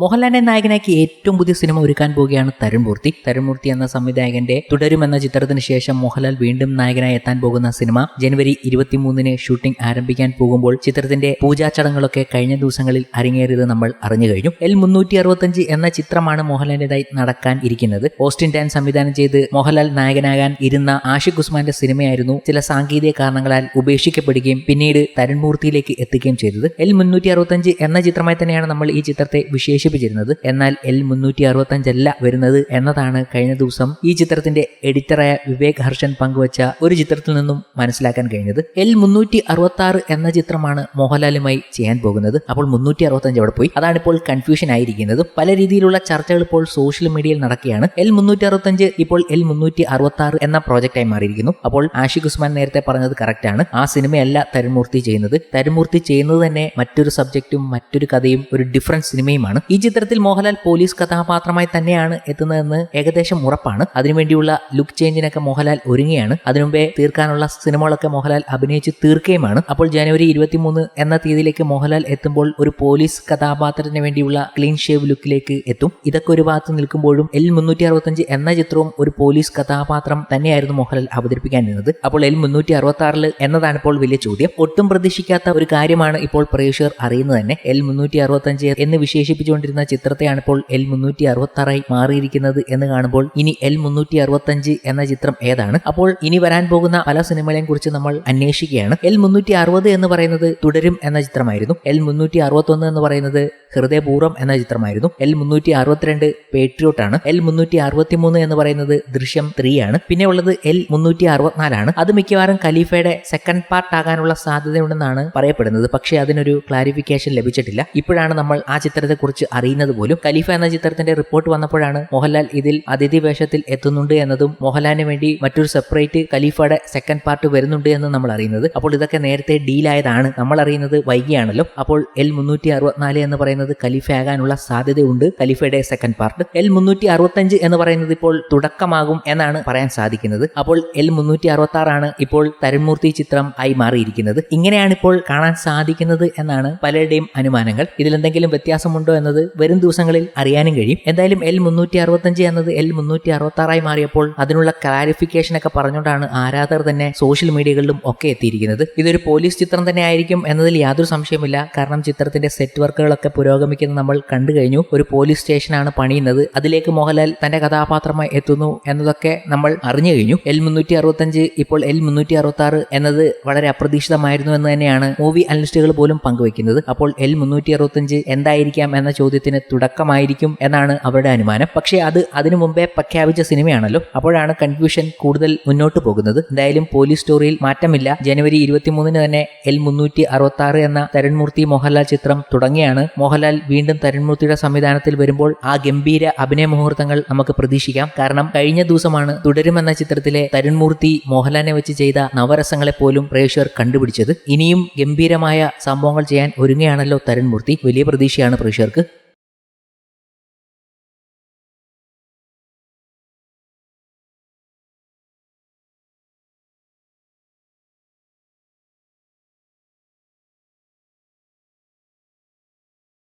മോഹൻലാലിനെ നായകനാക്കി ഏറ്റവും പുതിയ സിനിമ ഒരുക്കാൻ പോവുകയാണ് തരുൺമൂർത്തി തരുൺമൂർത്തി എന്ന സംവിധായകന്റെ തുടരും എന്ന ചിത്രത്തിന് ശേഷം മോഹൻലാൽ വീണ്ടും നായകനായി എത്താൻ പോകുന്ന സിനിമ ജനുവരി ഇരുപത്തിമൂന്നിന് ഷൂട്ടിംഗ് ആരംഭിക്കാൻ പോകുമ്പോൾ ചിത്രത്തിന്റെ പൂജാ ചടങ്ങുകളൊക്കെ കഴിഞ്ഞ ദിവസങ്ങളിൽ അരങ്ങേറിയത് നമ്മൾ അറിഞ്ഞു കഴിഞ്ഞു. എൽ മുന്നൂറ്റി അറുപത്തഞ്ച് എന്ന ചിത്രമാണ് മോഹൻലാലിന്റേതായി നടക്കാൻ ഇരിക്കുന്നത്. ഓസ്റ്റിൻ ഡാൻ സംവിധാനം ചെയ്ത് മോഹൻലാൽ നായകനാകാൻ ഇരുന്ന ആഷിഖ് ഉസ്മാന്റെ സിനിമയായിരുന്നു ചില സാങ്കേതിക കാരണങ്ങളാൽ ഉപേക്ഷിക്കപ്പെടുകയും പിന്നീട് തരുൺമൂർത്തിയിലേക്ക് എത്തുകയും ചെയ്തത്. എൽ മുന്നൂറ്റി എന്ന ചിത്രമായി തന്നെയാണ് നമ്മൾ ഈ ചിത്രത്തെ വിശേഷിപ്പിച്ചിരുന്നത് എന്നാൽ എൽ മുന്നൂറ്റി അറുപത്തഞ്ചല്ല വരുന്നത് എന്നതാണ് കഴിഞ്ഞ ദിവസം ഈ ചിത്രത്തിന്റെ എഡിറ്ററായ വിവേക് ഹർഷൻ പങ്കുവച്ച ഒരു ചിത്രത്തിൽ നിന്നും മനസ്സിലാക്കാൻ കഴിഞ്ഞത്. എൽ മുന്നൂറ്റി അറുപത്തി ആറ് എന്ന ചിത്രമാണ് മോഹൻലാലുമായി ചെയ്യാൻ പോകുന്നത്. അപ്പോൾ മുന്നൂറ്റി അറുപത്തഞ്ച് അവിടെ പോയി. അതാണ് ഇപ്പോൾ കൺഫ്യൂഷൻ ആയിരിക്കുന്നത്. പല രീതിയിലുള്ള ചർച്ചകൾ ഇപ്പോൾ സോഷ്യൽ മീഡിയയിൽ നടക്കുകയാണ്. എൽ മുന്നൂറ്റി അറുപത്തഞ്ച് ഇപ്പോൾ എൽ മുന്നൂറ്റി അറുപത്തി ആറ് എന്ന പ്രോജക്റ്റായി മാറിയിരിക്കുന്നു. അപ്പോൾ ആഷിഖ് ഉസ്മാൻ നേരത്തെ പറഞ്ഞത് കറക്റ്റ് ആണ്. ആ സിനിമയല്ല തരുമൂർത്തി ചെയ്യുന്നത്. തരുമൂർത്തി ചെയ്യുന്നത് തന്നെ മറ്റൊരു സബ്ജക്റ്റും മറ്റൊരു കഥയും ഒരു ഡിഫറന്റ് സിനിമയുമാണ് ഈ ചിത്രത്തിൽ മോഹൻലാൽ പോലീസ് കഥാപാത്രമായി തന്നെയാണ് എത്തുന്നതെന്ന് ഏകദേശം ഉറപ്പാണ്. അതിനുവേണ്ടിയുള്ള ലുക്ക് ചേഞ്ചിനൊക്കെ മോഹൻലാൽ ഒരുങ്ങിയാണ്. അതിനുമുമ്പേ തീർക്കാനുള്ള സിനിമകളൊക്കെ മോഹൻലാൽ അഭിനയിച്ച് തീർക്കുകയുമാണ് അപ്പോൾ ജനുവരി ഇരുപത്തിമൂന്ന് എന്ന തീയതിയിലേക്ക് മോഹൻലാൽ എത്തുമ്പോൾ ഒരു പോലീസ് കഥാപാത്രത്തിന് വേണ്ടിയുള്ള ക്ലീൻ ഷേവ് ലുക്കിലേക്ക് എത്തും. ഇതൊക്കെ ഒരു ഭാഗത്ത് നിൽക്കുമ്പോഴും എൽ മുന്നൂറ്റി അറുപത്തഞ്ച് എന്ന ചിത്രവും ഒരു പോലീസ് കഥാപാത്രം തന്നെയായിരുന്നു മോഹൻലാൽ അവതരിപ്പിക്കാൻ നിന്നത്. അപ്പോൾ എൽ മുന്നൂറ്റി അറുപത്തി എന്നതാണ് ഇപ്പോൾ വലിയ ചോദ്യം. ഒട്ടും പ്രതീക്ഷിക്കാത്ത ഒരു കാര്യമാണ് ഇപ്പോൾ പ്രേക്ഷകർ അറിയുന്നത് തന്നെ. എൽ മുന്നൂറ്റി അറുപത്തഞ്ച് എന്ന് വിശേഷിപ്പിച്ചുകൊണ്ടിരുന്ന ചിത്രത്തെയാണ് ഇപ്പോൾ എൽ മുന്നൂറ്റി അറുപത്താറായി മാറിയിരിക്കുന്നത് എന്ന് കാണുമ്പോൾ ഇനി എൽ മുന്നൂറ്റി അറുപത്തഞ്ച് എന്ന ചിത്രം ഏതാണ്? അപ്പോൾ ഇനി വരാൻ പോകുന്ന പല സിനിമകളെയും കുറിച്ച് നമ്മൾ അന്വേഷിക്കുകയാണ്. എൽ മുന്നൂറ്റി അറുപത് എന്ന് പറയുന്നത് തുടരും എന്ന ചിത്രമായിരുന്നു. എൽ മുന്നൂറ്റി അറുപത്തൊന്ന് എന്ന് പറയുന്നത് ഹൃദയപൂർവം എന്ന ചിത്രമായിരുന്നു. എൽ മുന്നൂറ്റി അറുപത്തിരണ്ട് പേട്രിയോട്ട് ആണ് എൽ മുന്നൂറ്റി അറുപത്തിമൂന്ന് എന്ന് പറയുന്നത് ദൃശ്യം ത്രീ ആണ് പിന്നെ ഉള്ളത് എൽ മുന്നൂറ്റി അറുപത്തിനാലാണ് അത് മിക്കവാറും ഖലീഫയുടെ സെക്കൻഡ് പാർട്ട് ആകാനുള്ള സാധ്യതയുണ്ടെന്നാണ് പറയപ്പെടുന്നത്. പക്ഷേ അതിനൊരു ക്ലാരിഫിക്കേഷൻ ലഭിച്ചിട്ടില്ല. ഇപ്പോഴാണ് നമ്മൾ ആ ചിത്രത്തെക്കുറിച്ച് അറിയുന്നത് പോലും. ഖലീഫ എന്ന ചിത്രത്തിന്റെ റിപ്പോർട്ട് വന്നപ്പോഴാണ് മോഹൻലാൽ ഇതിൽ അതിഥി വേഷത്തിൽ എത്തുന്നുണ്ട് എന്നതും മോഹൻലാലിന് വേണ്ടി മറ്റൊരു സെപ്പറേറ്റ് ഖലീഫയുടെ സെക്കൻഡ് പാർട്ട് വരുന്നുണ്ട് എന്നും നമ്മൾ അറിയുന്നത്. അപ്പോൾ ഇതൊക്കെ നേരത്തെ ഡീലായതാണ് നമ്മൾ അറിയുന്നത് വൈകിയാണല്ലോ. അപ്പോൾ എൽ മുന്നൂറ്റി അറുപത്തിനാല് എന്ന് പറയുന്നത് ഖലീഫ ആകാനുള്ള സാധ്യതയുണ്ട്. ഖലീഫയുടെ സെക്കൻഡ് പാർട്ട് എൽ മുന്നൂറ്റി അറുപത്തഞ്ച് എന്ന് പറയുന്നത് ഇപ്പോൾ തുടക്കമാകും എന്നാണ് പറയാൻ സാധിക്കുന്നത്. അപ്പോൾ എൽ മുന്നൂറ്റി അറുപത്തി ആറാണ് ഇപ്പോൾ തരുൺമൂർത്തി ചിത്രം ആയി മാറിയിരിക്കുന്നത്. ഇങ്ങനെയാണ് ഇപ്പോൾ കാണാൻ സാധിക്കുന്നത് എന്നാണ് പലരുടെയും അനുമാനങ്ങൾ. ഇതിലെന്തെങ്കിലും വ്യത്യാസമുണ്ടോ എന്നത് വരും ദിവസങ്ങളിൽ അറിയാനും കഴിയും. എന്തായാലും എൽ മുന്നൂറ്റി അറുപത്തഞ്ച് എന്നത് എൽ മുന്നൂറ്റി അറുപത്തി ആറായി മാറിയപ്പോൾ അതിനുള്ള ക്ലാരിഫിക്കേഷൻ ഒക്കെ പറഞ്ഞുകൊണ്ടാണ് ആരാധകർ തന്നെ സോഷ്യൽ മീഡിയകളിലും ഒക്കെ എത്തിയിരിക്കുന്നത്. ഇതൊരു പോലീസ് ചിത്രം തന്നെ ആയിരിക്കും എന്നതിൽ യാതൊരു സംശയമില്ല കാരണം ചിത്രത്തിന്റെ സെറ്റ് വർക്കുകളൊക്കെ പുരോഗമിക്കുന്നത് നമ്മൾ കണ്ടു കഴിഞ്ഞു. ഒരു പോലീസ് സ്റ്റേഷനാണ് പണിയുന്നത്. അതിലേക്ക് മോഹൻലാൽ തന്റെ കഥാപാത്രമായി എത്തുന്നു എന്നതൊക്കെ നമ്മൾ അറിഞ്ഞു കഴിഞ്ഞു. എൽ മുന്നൂറ്റി അറുപത്തഞ്ച് ഇപ്പോൾ എൽ മുന്നൂറ്റി അറുപത്തി ആറ് എന്നത് വളരെ അപ്രതീക്ഷിതമായിരുന്നു എന്ന് തന്നെയാണ് മൂവി അനലിസ്റ്റുകൾ പോലും പങ്കുവെക്കുന്നത് അപ്പോൾ എൽ മുന്നൂറ്റി അറുപത്തഞ്ച് എന്തായിരിക്കാം എന്ന ചോദ്യത്തിന് തുടക്കമായിരിക്കും എന്നാണ് അവരുടെ അനുമാനം. പക്ഷേ അത് അതിനു മുമ്പേ പ്രഖ്യാപിച്ച സിനിമയാണല്ലോ. അപ്പോഴാണ് കൺഫ്യൂഷൻ കൂടുതൽ മുന്നോട്ട് പോകുന്നത്. എന്തായാലും പോലീസ് സ്റ്റോറിയിൽ മാറ്റമില്ല. ജനുവരി ഇരുപത്തിമൂന്നിന് തന്നെ എൽ മുന്നൂറ്റി അറുപത്തി ആറ് എന്ന തരുൺമൂർത്തി മോഹൻലാൽ ചിത്രം തുടങ്ങിയാണ് മോഹൻലാൽ വീണ്ടും തരുൺമൂർത്തിയുടെ സംവിധാനത്തിൽ വരുമ്പോൾ ആ ഗംഭീര അഭിനയ മുഹൂർത്തങ്ങൾ നമുക്ക് പ്രതീക്ഷിക്കാം. കാരണം കഴിഞ്ഞ ദിവസമാണ് തുടരുമെന്ന ചിത്രത്തിലെ തരുൺമൂർത്തി മോഹൻലാലിനെ വെച്ച് ചെയ്ത നവരസങ്ങളെ പോലും പ്രേക്ഷകർ കണ്ടുപിടിച്ചത്. ഇനിയും ഗംഭീരമായ സംഭവങ്ങൾ ചെയ്യാൻ ഒരുങ്ങുകയാണല്ലോ തരുൺമൂർത്തി. വലിയ പ്രതീക്ഷയാണ് പ്രേക്ഷകർക്ക്.